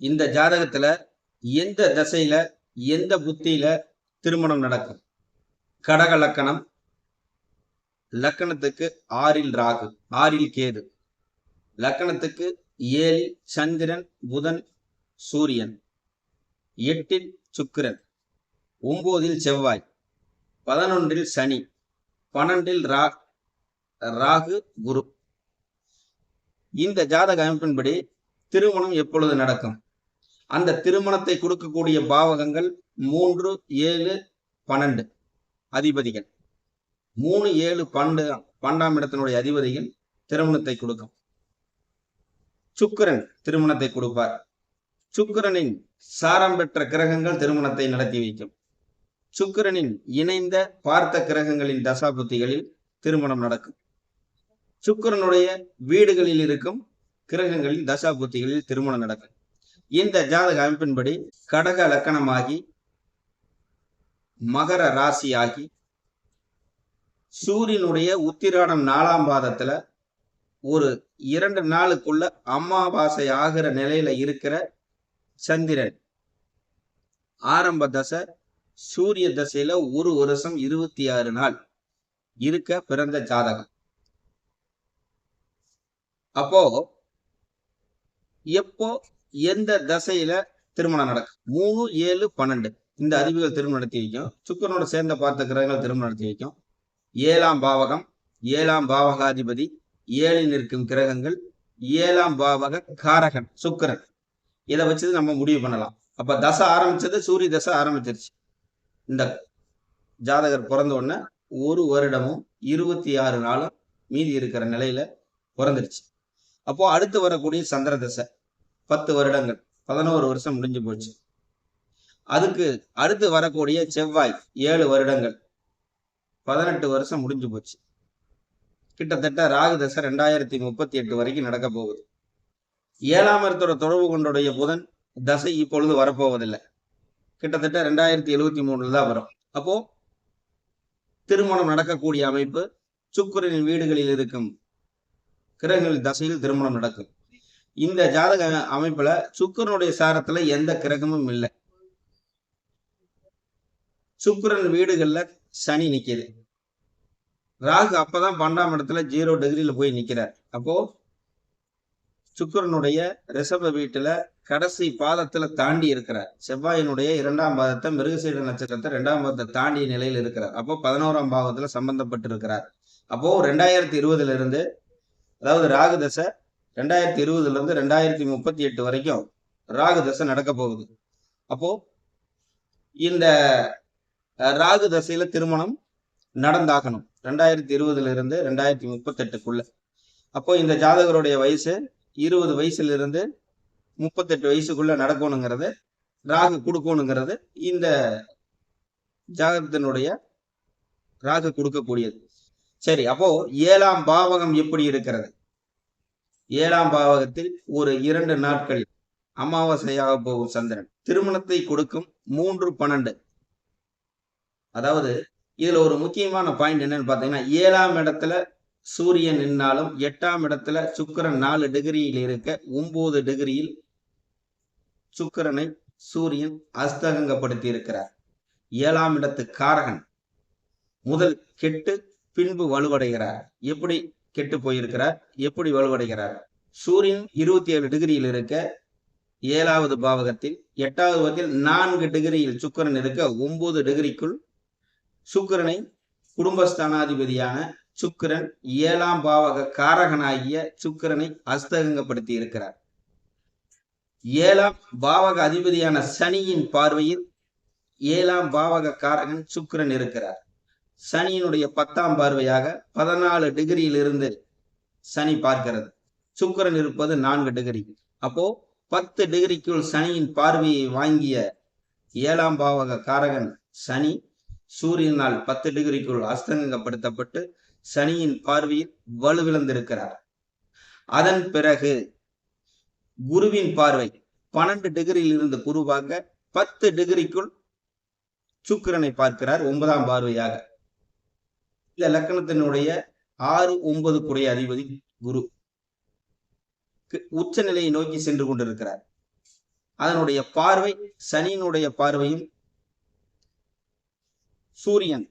இந்த ஜாதகத்துல எந்த தசையில எந்த புத்தியில திருமணம் நடக்கும்? கடக லக்கணம் லக்கணத்துக்கு ஆறில் ராகு ஆறில் கேது. லக்கணத்துக்கு ஏழில் சந்திரன் புதன் சூரியன். எட்டில் சுக்கிரன் ஒம்போதில் செவ்வாய் பதினொன்றில் சனி பன்னெண்டில் ரா ராகு குரு. இந்த ஜாதக அமைப்பின்படி திருமணம் எப்பொழுது நடக்கும்? அந்த திருமணத்தை கொடுக்கக்கூடிய பாவகங்கள் மூன்று ஏழு பன்னெண்டு அதிபதிகள். மூணு ஏழு பன்னெண்டு பன்னெண்டாம் இடத்தினுடைய அதிபதிகள் திருமணத்தை கொடுக்கும். சுக்கிரன் திருமணத்தை கொடுப்பார். சுக்கிரனின் சாரம் பெற்ற கிரகங்கள் திருமணத்தை நடத்தி வைக்கும். சுக்கிரனின் இணைந்த பார்த்த கிரகங்களின் தசாபுத்திகளில் திருமணம் நடக்கும். சுக்கிரனுடைய வீடுகளில் இருக்கும் கிரகங்களின் தசாபுத்திகளில் திருமணம் நடக்கும். இந்த ஜாதக அமைப்பின்படி கடக லக்கணமாகி மகர ராசியாகி சூரியனுடைய உத்திராடம் நாலாம் பாதத்துல ஒரு இரண்டு நாளுக்குள்ள அமாவாசை ஆகிற நிலையில இருக்கிற சந்திரன். ஆரம்ப தசை சூரிய தசையில ஒரு வருஷம் இருபத்தி ஆறு நாள் இருக்க பிறந்த ஜாதகம். அப்போ எப்போ எந்த தசையில திருமணம் நடக்கும்? மூணு ஏழு பன்னெண்டு. இந்த அறிவுகள் திருமணம் நடத்தி வைக்கும். சுக்கரனோட சேர்ந்த பார்த்த கிரகங்கள் திருமணம் நடத்தி வைக்கும். ஏழாம் பாவகம் ஏழாம் பாவகாதிபதி ஏழில் நிற்கும் கிரகங்கள் ஏழாம் பாவக காரகன் சுக்கிரன். இதை வச்சு நம்ம முடிவு பண்ணலாம். அப்ப தசை ஆரம்பிச்சது சூரிய தசை ஆரம்பிச்சிருச்சு. இந்த ஜாதகர் பிறந்த உடனே ஒரு வருடமும் இருபத்தி ஆறு நாளும் மீதி இருக்கிற நிலையில பிறந்துருச்சு. அப்போ அடுத்து வரக்கூடிய சந்திர தசை. பத்து வருடங்கள். பதினோரு வருஷம் முடிஞ்சு போச்சு. அதுக்கு அடுத்து வரக்கூடிய செவ்வாய் ஏழு வருடங்கள். பதினெட்டு வருஷம் முடிஞ்சு போச்சு. கிட்டத்தட்ட ராகு தசை ரெண்டாயிரத்தி முப்பத்தி எட்டு வரைக்கும் நடக்க போகுது. ஏழாம் இடத்தோட தொடர்பு கொண்டுடைய புதன் தசை இப்பொழுது வரப்போவதில்லை. கிட்டத்தட்ட ரெண்டாயிரத்தி எழுவத்தி மூணுல தான் வரும். அப்போ திருமணம் நடக்கக்கூடிய அமைப்பு சுக்கரனின் வீடுகளில் இருக்கும் கிரகங்களின் தசையில் திருமணம் நடக்கும். இந்த ஜாதக அமைப்புல சுக்கரனுடைய சாரத்துல எந்த கிரகமும் இல்லை. சுக்கரன் வீடுகள்ல சனி நிக்குது. ராகு அப்பதான் பன்னெண்டாம் இடத்துல ஜீரோ டிகிரியில போய் நிக்கிறார். அப்போ சுக்கரனுடைய ரிஷப வீட்டுல கடைசி பாதத்துல தாண்டி இருக்கிறார். செவ்வாயினுடைய இரண்டாம் பாதத்தை மிருகசீட நட்சத்திரத்தை இரண்டாம் பாதத்தை தாண்டிய நிலையில் இருக்கிறார். அப்போ பதினோராம் பாவத்துல சம்பந்தப்பட்டு இருக்கிறார் அப்போ ரெண்டாயிரத்தி இருபதுல இருந்து அதாவது ராகு தசை ரெண்டாயிரத்தி இருபதுல இருந்து ரெண்டாயிரத்தி முப்பத்தி எட்டு வரைக்கும் ராகு தசை நடக்க போகுது. அப்போ இந்த ராகு தசையில திருமணம் நடந்தாகணும். ரெண்டாயிரத்தி இருபதுல இருந்து ரெண்டாயிரத்தி முப்பத்தெட்டுக்குள்ள. அப்போ இந்த ஜாதகருடைய வயசு இருபது வயசுல இருந்து முப்பத்தெட்டு வயசுக்குள்ள நடக்கணுங்கிறது ராகு கொடுக்கணுங்கிறது இந்த ஜாதகத்தினுடைய ராகு கொடுக்கக்கூடியது. சரி அப்போ ஏழாம் பாவகம் எப்படி இருக்கிறது? ஏழாம் பாவகத்தில் ஒரு இரண்டு நாட்களில் அமாவாசையாக போகும் சந்திரன். திருமணத்தை கொடுக்கும் மூன்று பன்னெண்டு. அதாவது இதுல ஒரு முக்கியமான பாயிண்ட் என்னன்னு பாத்தீங்கன்னா ஏழாம் இடத்துல சூரியன் நின்னாலும் எட்டாம் இடத்துல சுக்கிரன் நாலு டிகிரியில் இருக்க ஒன்பது டிகிரியில் சுக்கிரனை சூரியன் அஸ்தகங்கப்படுத்தி இருக்கிறார் ஏழாம் இடத்து காரகன் முதல் கெட்டு பின்பு வலுவடைகிறார். எப்படி? கெட்டு போயிருக்கிறார். எப்படி வலுவடைகிறார்? சூரியன் இருபத்தி ஏழு டிகிரியில் இருக்க ஏழாவது பாவகத்தில் எட்டாவது வகையில் நான்கு டிகிரியில் சுக்கிரன் இருக்க ஒன்பது டிகிரிக்குள் சுக்கிரனை குடும்பஸ்தானாதிபதியான சுக்கிரன் ஏழாம் பாவக காரகனாகிய சுக்கிரனை அஸ்தகங்கப்படுத்தி இருக்கிறார். ஏழாம் பாவக அதிபதியான சனியின் பார்வையில் ஏழாம் பாவக காரகன் சுக்கிரன் இருக்கிறார். சனியினுடைய பத்தாம் பார்வையாக பதினாலு டிகிரியிலிருந்து சனி பார்க்கிறது. சுக்கிரன் இருப்பது நான்கு டிகிரி. அப்போ பத்து டிகிரிக்குள் சனியின் பார்வையை வாங்கிய ஏழாம் பாவக காரகன் சனி சூரியனால் பத்து டிகிரிக்குள் அஸ்தங்கப்படுத்தப்பட்டு சனியின் பார்வையில் வலுவிழந்திருக்கிறார். அதன் பிறகு குருவின் பார்வை பன்னெண்டு டிகிரியில் இருந்து குருவாக பத்து டிகிரிக்குள் சுக்கிரனை பார்க்கிறார் ஒன்பதாம் பார்வையாக. இந்த லக்கணத்தினுடைய ஆறு ஒன்பது குடைய அதிபதி குரு. உச்ச நிலையை நோக்கி சென்று கொண்டிருக்கிறார். அதனுடைய பார்வை சனியினுடைய பார்வையும் சூரியன்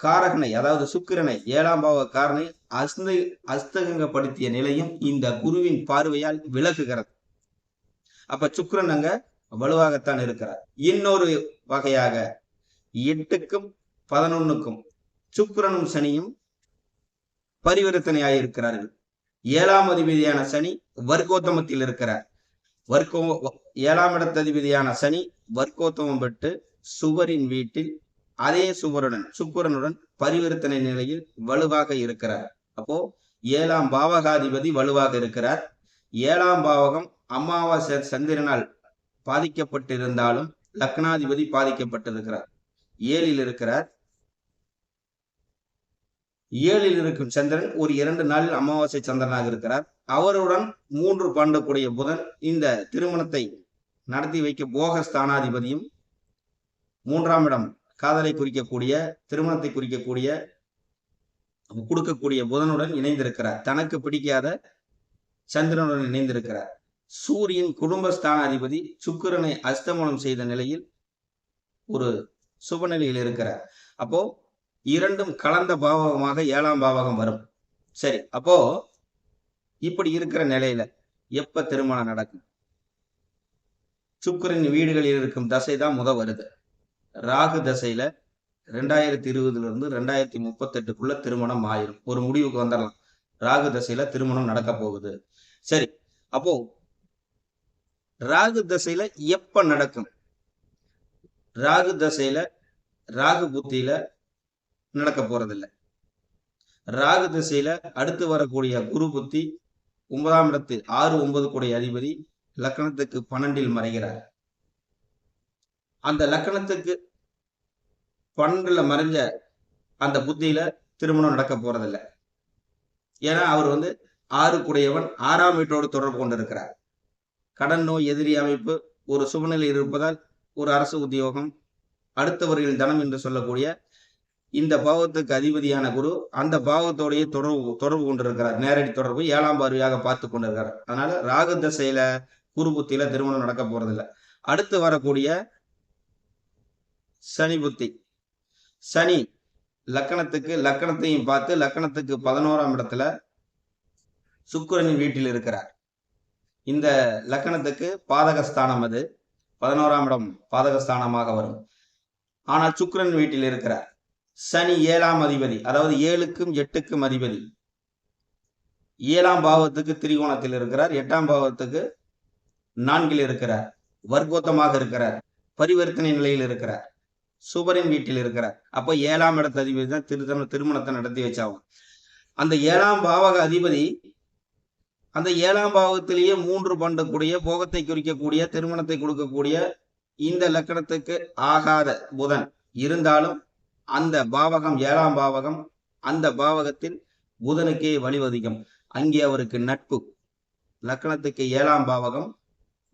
காரகனை அதாவது சுக்கிரனை ஏழாம் பாவ காரனை அஸ்த அஸ்தகங்கப்படுத்திய நிலையும் இந்த குருவின் பார்வையால் விலகுகிறது அப்ப சுக்கிரன் அங்க வலுவாகத்தான் இருக்கிறார். இன்னொரு வகையாக எட்டுக்கும் பதினொன்னுக்கும் சுக்கிரனும் சனியும் பரிவர்த்தனையாக இருக்கிறார்கள். ஏழாம் அதிபதியான சனி வர்க்கோத்தமத்தில் இருக்கிறார். வர்க்கோ ஏழாம் இடத்ததிபதியான சனி வர்க்கோத்தமம் பெற்று சுவரின் வீட்டில் அதே சுவருடன் சுக்கிரனுடன் பரிவர்த்தனை நிலையில் வலுவாக இருக்கிறார். அப்போ ஏழாம் பாவகாதிபதி வலுவாக இருக்கிறார். ஏழாம் பாவகம் அமாவாசை சந்திரனால் பாதிக்கப்பட்டிருந்தாலும் லக்னாதிபதி பாதிக்கப்பட்டிருக்கிறார். ஏழில் இருக்கிறார். ஏழில் இருக்கும் சந்திரன் ஒரு இரண்டு நாளில் அமாவாசை சந்திரனாக இருக்கிறார். அவருடன் மூன்று பாண்டக்கூடிய புதன் இந்த திருமணத்தை நடத்தி வைக்க போக ஸ்தானாதிபதியும் மூன்றாம் இடம் காதலை குறிக்கக்கூடிய திருமணத்தை குறிக்கக்கூடிய கொடுக்கக்கூடிய புதனுடன் இணைந்திருக்கிறார். தனக்கு பிடிக்காத சந்திரனுடன் இணைந்திருக்கிறார். சூரியன் குடும்ப ஸ்தானாதிபதி சுக்கிரனை அஸ்தமனம் செய்த நிலையில் ஒரு சுபநிலையில் இருக்கிறார். அப்போ இரண்டும் கலந்த பாவகமாக ஏழாம் பாவகம் வரும். சரி அப்போ இப்படி இருக்கிற நிலையில எப்ப திருமணம் நடக்கும்? சுக்கிரன் வீடுகளில் இருக்கும் தசை தான் முத வருது. ராகு தசையில ரெண்டாயிரத்தி இருபதுல இருந்து ரெண்டாயிரத்தி முப்பத்தெட்டுக்குள்ள திருமணம் ஆயிரும். ஒரு முடிவுக்கு வந்துடலாம். ராகு தசையில திருமணம் நடக்க போகுது. சரி அப்போ ராகு தசையில எப்ப நடக்கும்? ராகு தசையில ராகு புத்தியில நடக்க போறதில்லை. ராகு திசையில அடுத்து வரக்கூடிய குரு புத்தி ஒன்பதாம் இடத்து ஆறு ஒன்பது கூடிய அதிபதி லக்கணத்துக்கு பன்னெண்டில் மறைகிறார். அந்த லக்கணத்துக்கு பன்னெண்டுல மறைஞ்ச அந்த புத்தியில திருமணம் நடக்க போறதில்லை. ஏன்னா அவர் வந்து ஆறு கூடையவன் ஆறாம் வீட்டோடு தொடர்பு கொண்டிருக்கிறார். கடன் நோய் எதிரி அமைப்பு ஒரு சுபநிலை இருப்பதால் ஒரு அரசு உத்தியோகம் அடுத்தவர்களின் தனம் என்று சொல்லக்கூடிய இந்த பாவத்துக்கு அதிபதியான குரு அந்த பாவத்தோடைய தொடர்பு தொடர்பு கொண்டிருக்கிறார். நேரடி தொடர்பு ஏழாம் பார்வையாக பார்த்து கொண்டிருக்கிறார். அதனால ராகு தசையில குரு புத்தியில திருமணம் நடக்க போறதில்ல. அடுத்து வரக்கூடிய சனி புத்தி. சனி லக்கணத்துக்கு லக்கணத்தையும் பார்த்து லக்கணத்துக்கு பதினோராம் இடத்துல சுக்கரனின் வீட்டில் இருக்கிறார். இந்த லக்கணத்துக்கு பாதகஸ்தானம் அது. பதினோராம் இடம் பாதகஸ்தானமாக வரும். ஆனால் சுக்கரன் வீட்டில் இருக்கிறார். சனி ஏழாம் அதிபதி அதாவது ஏழுக்கும் எட்டுக்கும் அதிபதி. ஏழாம் பாவத்துக்கு திரிகோணத்தில் இருக்கிறார் எட்டாம் பாவத்துக்கு நான்கில் இருக்கிறார் வர்க்கோத்தமாக இருக்கிறார் பரிவர்த்தனை நிலையில் இருக்கிறார் சுபரின் வீட்டில் இருக்கிறார். அப்போ ஏழாம் இடத்து அதிபதி தான் திருத்தண திருமணத்தை நடத்தி வச்சாகும் அந்த ஏழாம் பாவக அதிபதி அந்த ஏழாம் பாவத்திலேயே மூன்று பண்டக்கூடிய போகத்தை குறிக்கக்கூடிய திருமணத்தை கொடுக்கக்கூடிய இந்த லக்கணத்துக்கு ஆகாத புதன் இருந்தாலும் அந்த பாவகம் ஏழாம் பாவகம் அந்த பாவகத்தில் புதனுக்கே வழிவதிகம் அங்கே அவருக்கு நட்பு. லக்கணத்துக்கு ஏழாம் பாவகம்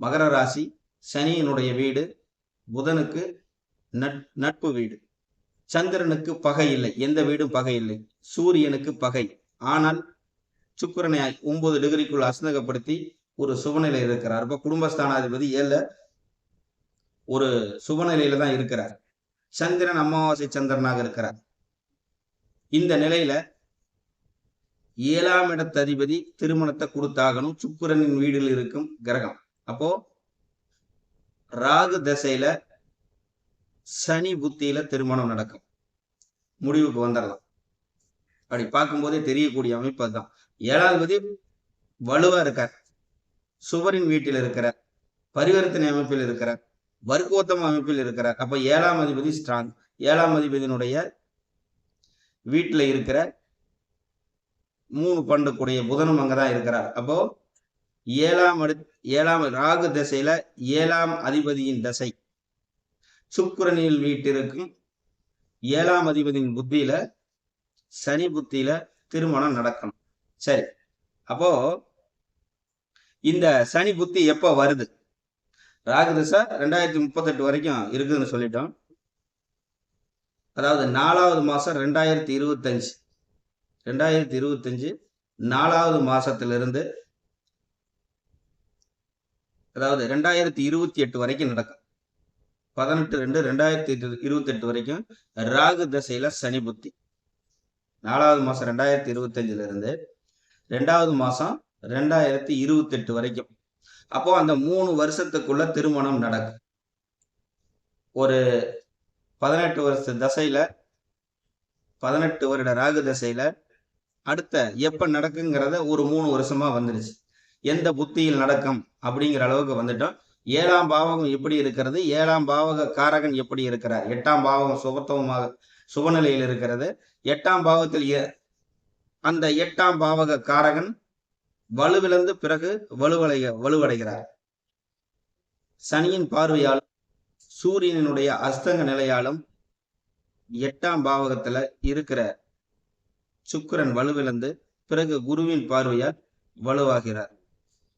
மகர ராசி சனியினுடைய வீடு புதனுக்கு நட்பு வீடு. சந்திரனுக்கு பகை இல்லை. எந்த வீடும் பகை இல்லை. சூரியனுக்கு பகை. ஆனால் சுக்கரனை ஒன்பது டிகிரிக்குள் அசந்தகப்படுத்தி ஒரு சுபநிலை இருக்கிறார். இப்ப குடும்பஸ்தானாதிபதி ஏல ஒரு சுபநிலையில தான் இருக்கிறார். சந்திரன் அமாவாசை சந்திரனாக இருக்கிறார். இந்த நிலையில ஏழாம் இடத்த அதிபதி திருமணத்தை கொடுத்தாகணும். சுக்கிரனின் வீடில் இருக்கும் கிரகம். அப்போ ராகு தசையில சனி புத்தியில திருமணம் நடக்கும். முடிவுக்கு வந்துடலாம் அப்படி பார்க்கும்போதே தெரியக்கூடிய அமைப்பு அதுதான். ஏழாவது வலுவா இருக்கார். சுவரின் வீட்டில் இருக்கிறார். பரிவர்த்தனை அமைப்பில் இருக்கிறார். வர்க்கோத்தம அமைப்பில் இருக்கிறார் அப்ப ஏழாம் அதிபதி ஸ்ட்ராங் ஏழாம் அதிபதியினுடைய வீட்டில் இருக்கிற மூணு பண்டுக்குடைய புதனும் அங்கதான் இருக்கிறார். அப்போ ஏழாம் ஏழாம் ராகு தசையில ஏழாம் அதிபதியின் தசை. சுக்கரனில் வீட்டிற்கும் ஏழாம் அதிபதியின் புத்தியில சனி புத்தியில திருமணம் நடக்கணும். சரி. அப்போ இந்த சனி புத்தி எப்போ வருது? ராகு திசை ரெண்டாயிரத்தி முப்பத்தெட்டு வரைக்கும் இருக்குதுன்னு சொல்லிட்டோம். அதாவது நாலாவது மாதம் ரெண்டாயிரத்தி இருபத்தஞ்சு. ரெண்டாயிரத்தி இருபத்தஞ்சு நாலாவது மாசத்திலிருந்து அதாவது ரெண்டாயிரத்தி இருபத்தி எட்டு வரைக்கும் நடக்கும். பதினெட்டு ரெண்டு ரெண்டாயிரத்தி இருபத்தெட்டு வரைக்கும் ராகு தசையில சனி புத்தி. நாலாவது மாதம் ரெண்டாயிரத்தி இருபத்தஞ்சிலிருந்து ரெண்டாவது மாதம் ரெண்டாயிரத்தி இருபத்தெட்டு வரைக்கும். அப்போ அந்த மூணு வருஷத்துக்குள்ள திருமணம் நடக்கும் ஒரு பதினெட்டு வருஷ தசையில பதினெட்டு வருட ராகு தசையில அடுத்த எப்ப நடக்குங்கிறத ஒரு மூணு வருஷமா வந்துருச்சு. எந்த புத்தியில் நடக்கும் அப்படிங்கிற அளவுக்கு வந்துட்டோம். ஏழாம் பாவகம் எப்படி இருக்கிறது? ஏழாம் பாவக காரகன் எப்படி இருக்கிறார்? எட்டாம் பாவகம் சுபத்துவமாக சுபநிலையில் இருக்கிறது. எட்டாம் பாவத்தில் எ- அந்த எட்டாம் பாவக காரகன் வலுவிழந்து பிறகு வலுவடைய வலுவடைகிறார். சனியின் பார்வையாலும் சூரியனுடைய அஸ்தங்க நிலையாலும் எட்டாம் பாவகத்துல இருக்கிற சுக்கிரன் வலுவிழந்து பிறகு குருவின் பார்வையால் வலுவாகிறார்.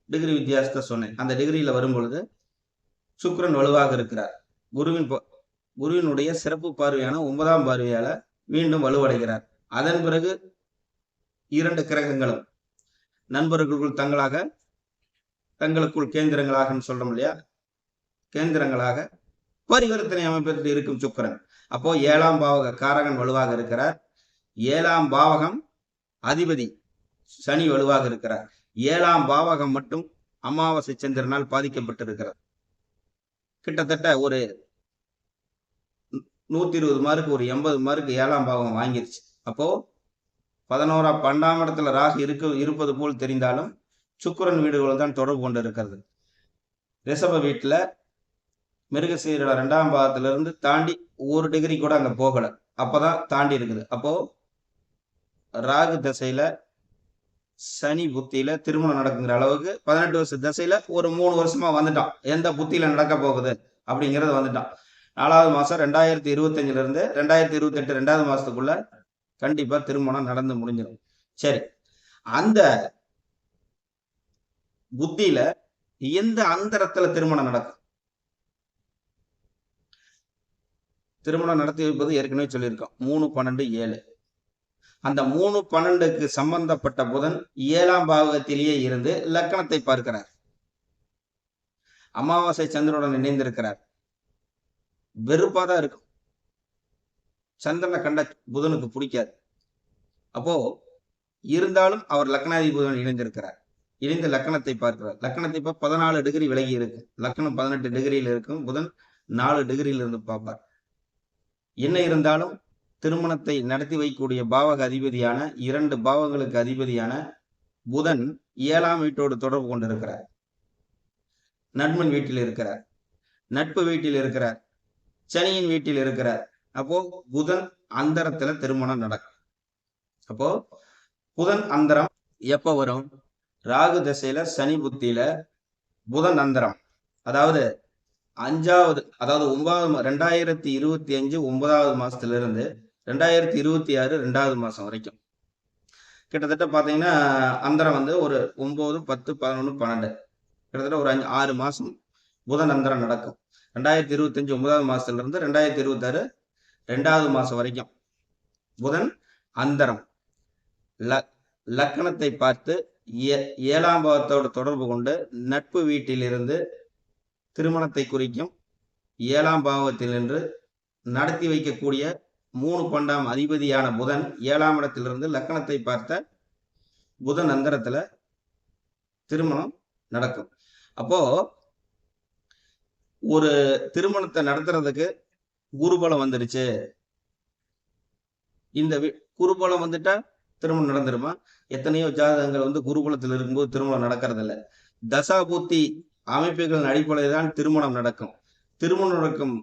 டிகிரி வித்தியாசத்தை சொன்னேன். அந்த டிகிரியில வரும்பொழுது சுக்கரன் சுக்கிரன் வலுவாக இருக்கிறார். குருவின் குருவினுடைய சிறப்பு பார்வையான ஒன்பதாம் பார்வையால மீண்டும் வலுவடைகிறார். அதன் பிறகு இரண்டு கிரகங்களும் நண்பர்களுக்குள் தங்களாக தங்களுக்குள் கேந்திரங்களாக சொல்றோம் இல்லையா? கேந்திரங்களாக பரிவர்த்தனை அமைப்பதில் இருக்கும் சுக்கரன். அப்போ ஏழாம் பாவக காரகன் வலுவாக இருக்கிறார். ஏழாம் பாவகம் அதிபதி சனி வலுவாக இருக்கிறார். ஏழாம் பாவகம் மட்டும் அமாவாசை சந்திரனால் பாதிக்கப்பட்டிருக்கிறது. கிட்டத்தட்ட ஒரு நூத்தி இருபது மார்க்கு ஒரு எண்பது மார்க்கு ஏழாம் பாவகம் வாங்கிருச்சு. அப்போ பதினோரா பன்னெண்டாம் இடத்துல ராகு இருக்க இருப்பது போல் தெரிந்தாலும் சுக்கரன் வீடுகளும் தான் தொடர்பு கொண்டு இருக்கிறது ரிஷப வீட்டுல மிருகசீரோட ரெண்டாம் பாகத்திலிருந்து தாண்டி ஒரு டிகிரி கூட அங்க போகலை. அப்பதான் தாண்டி இருக்குது. அப்போ ராகு தசையில சனி புத்தியில திருமணம் நடக்குங்கிற அளவுக்கு பதினெட்டு வருஷ தசையில ஒரு மூணு வருஷமா வந்துட்டான். எந்த புத்தியில நடக்க போகுது அப்படிங்கறது வந்துட்டான். நாலாவது மாசம் ரெண்டாயிரத்தி இருபத்தஞ்சுல இருந்து ரெண்டாயிரத்தி இருபத்தி எட்டு ரெண்டாவது மாசத்துக்குள்ள கண்டிப்பா திருமணம் நடந்து முடிஞ்சிடும். சரி. அந்த புத்தியில எந்த அந்தரத்துல திருமணம் நடக்கும்? திருமணம் நடத்தி வைப்பது ஏற்கனவே சொல்லியிருக்கோம். மூணு பன்னெண்டு ஏழு. அந்த மூணு பன்னெண்டுக்கு சம்பந்தப்பட்ட புதன் ஏழாம் பாவகத்திலேயே இருந்து லக்கணத்தை பார்க்கிறார். அமாவாசை சந்திரனுடன் இணைந்திருக்கிறார். வெறுப்பாதான் இருக்கும். சந்திரனை கண்ட புதனுக்கு பிடிக்காது. அப்போ இருந்தாலும் அவர் லக்னாதிபதியுடன் இணைந்திருக்கிறார். இணைந்த லக்கணத்தை பார்க்கிறார். லக்கணத்தை இப்ப பதினாலு டிகிரி விலகி இருக்கு. லக்கணம் பதினெட்டு டிகிரியில் இருக்கும். புதன் நாலு டிகிரியில் இருந்து பார்ப்பார். என்ன இருந்தாலும் திருமணத்தை நடத்தி வைக்கக்கூடிய பாவக அதிபதியான இரண்டு பாவங்களுக்கு அதிபதியான புதன் ஏழாம் வீட்டோடு தொடர்பு கொண்டிருக்கிறார். நண்பன் வீட்டில் இருக்கிறார். நட்பு வீட்டில் இருக்கிறார். சனியின் வீட்டில் இருக்கிறார். அப்போ புதன் அந்தரத்துல திருமணம் நடக்கும். அப்போ புதன் அந்தரம் எப்ப வரும்? ராகு திசையில சனி புத்தியில புதன் அந்தரம். அதாவது அஞ்சாவது அதாவது ஒன்பதாவது ரெண்டாயிரத்தி இருபத்தி அஞ்சு ஒன்பதாவது மாசத்துல இருந்து ரெண்டாயிரத்தி இருபத்தி ஆறு ரெண்டாவது மாசம் வரைக்கும். கிட்டத்தட்ட பாத்தீங்கன்னா அந்தரம் வந்து ஒரு ஒன்பது பத்து பதினொன்று பன்னெண்டு. கிட்டத்தட்ட ஒரு அஞ்சு ஆறு மாசம் புதன் அந்தரம் நடக்கும். ரெண்டாயிரத்தி இருபத்தஞ்சு ஒன்பதாவது மாசத்துல இருந்து ரெண்டாயிரத்தி இருபத்தாறு ரெண்டாவது மாசம் வரைக்கும். புதன் அந்தரம். ல லக்கணத்தை பார்த்து ஏ- ஏழாம் பாவத்தோடு தொடர்பு கொண்டு நட்பு வீட்டிலிருந்து திருமணத்தை குறிக்கும் ஏழாம் பாவத்தில் நின்று நடத்தி வைக்கக்கூடிய மூணு பண்டாம் அதிபதியான புதன் ஏழாம் இடத்திலிருந்து லக்கணத்தை பார்த்த புதன் அந்தரத்துல திருமணம் நடக்கும். அப்போ ஒரு திருமணத்தை நடத்துறதுக்கு குருபலம் வந்துருச்சு. இந்த குருபலம் வந்துட்டா திருமணம் நடந்துருமா? எத்தனையோ ஜாதகங்கள் வந்து குருபலத்தில் இருக்கும்போது திருமணம் நடக்கிறது இல்ல தசாபூத்தி அமைப்புகளின் அடிப்படையில் தான் திருமணம் நடக்கும். திருமணம் நடக்கும்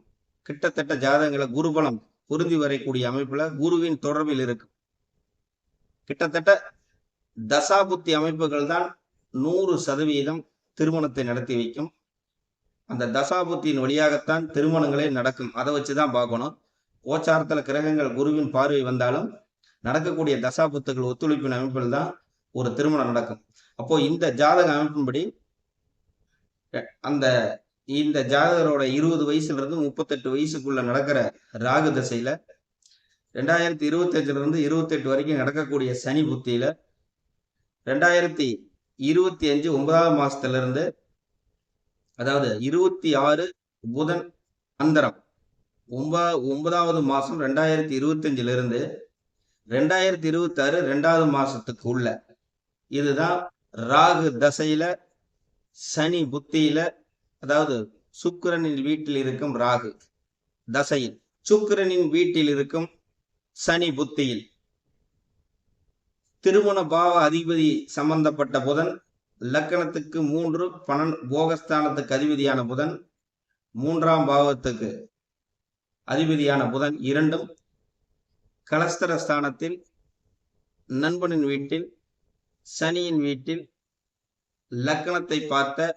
கிட்டத்தட்ட ஜாதகங்களை குருபலம் பொருந்தி வரக்கூடிய அமைப்புல குருவின் தொடர்பில் இருக்கும் கிட்டத்தட்ட தசாபுத்தி அமைப்புகள் தான் நூறு சதவீதம் திருமணத்தை நடத்தி வைக்கும். அந்த தசாபுத்தியின் வழியாகத்தான் திருமணங்களே நடக்கும். அதை வச்சுதான் பார்க்கணும். கோச்சாரத்துல கிரகங்கள் குருவின் பார்வை வந்தாலும் நடக்கக்கூடிய தசாபுத்துகள் ஒத்துழைப்பின் அமைப்பில் தான் ஒரு திருமணம் நடக்கும். அப்போ இந்த ஜாதக அமைப்பின்படி அந்த இந்த ஜாதகரோட இருபது வயசுல இருந்து முப்பத்தெட்டு வயசுக்குள்ள நடக்கிற ராகு தசையில ரெண்டாயிரத்தி இருபத்தஞ்சுல இருந்து இருபத்தெட்டு வரைக்கும் நடக்கக்கூடிய சனி புத்தியில ரெண்டாயிரத்தி இருபத்தி அஞ்சு ஒன்பதாம் மாசத்துல இருந்து அதாவது இருபத்தி ஆறு புதன் அந்தரம். ஒன்பா ஒன்பதாவது மாசம் ரெண்டாயிரத்தி இருபத்தஞ்சுல இருந்து ரெண்டாயிரத்தி இருபத்தி ஆறு ரெண்டாவது மாசத்துக்கு உள்ள இதுதான் ராகு தசையில சனி புத்தியில அதாவது சுக்கிரனின் வீட்டில் இருக்கும் ராகு தசையில். சுக்கிரனின் வீட்டில் இருக்கும் சனி புத்தியில். திருமண பாவ அதிபதி சம்பந்தப்பட்ட புதன் லக்கணத்துக்கு மூன்று பன்னெண்டு போகஸ்தானத்துக்கு அதிபதியான புதன் மூன்றாம் பாவத்துக்கு அதிபதியான புதன் இரண்டும் கலஸ்தர ஸ்தானத்தில் நண்பனின் வீட்டில் சனியின் வீட்டில் லக்கணத்தை பார்த்த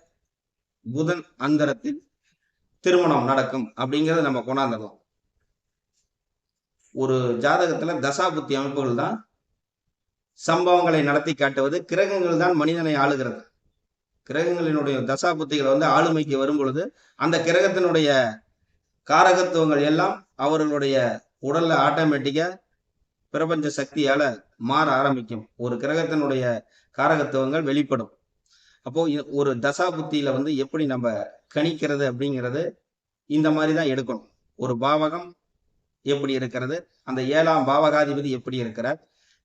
புதன் அந்தரத்தில் திருமணம் நடக்கும் அப்படிங்கிறத நம்ம கொண்டாந்துடலாம் ஒரு ஜாதகத்துல தசாபுத்தி அமைப்புகள் தான் சம்பவங்களை நடத்தி காட்டுவது கிரகங்கள் தான் மனிதனை ஆளுகிறது. கிரகங்களினுடைய தசா புத்திகள் வந்து ஆளுமைக்கு வரும் பொழுது அந்த கிரகத்தினுடைய காரகத்துவங்கள் எல்லாம் அவர்களுடைய உடல்ல ஆட்டோமேட்டிக்கா பிரபஞ்ச சக்தியால மாற ஆரம்பிக்கும். ஒரு கிரகத்தினுடைய காரகத்துவங்கள் வெளிப்படும். அப்போ ஒரு தசா புத்தியில வந்து எப்படி நம்ம கணிக்கிறது அப்படிங்கிறது இந்த மாதிரி தான் எடுக்கணும். ஒரு பாவகம் எப்படி இருக்கிறது? அந்த ஏழாம் பாவகாதிபதி எப்படி இருக்கிறார்?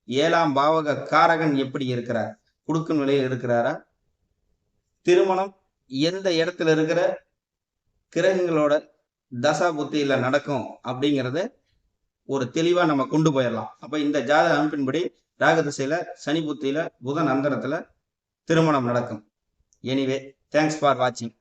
ஏழாம் பாவக காரகன் எப்படி இருக்கிறார்? குடுக்கும் நிலையில் இருக்கிறாரா? திருமணம் எந்த இடத்துல இருக்கிற கிரகங்களோட தசா புத்தியில நடக்கும் அப்படிங்கிறத ஒரு தெளிவா நம்ம கொண்டு போயிடலாம். அப்ப இந்த ஜாதக அமைப்பின்படி ராக திசையில சனி புத்தியில புதன் அந்தரத்துல திருமணம் நடக்கும். எனிவே தேங்க்ஸ் ஃபார் வாட்சிங்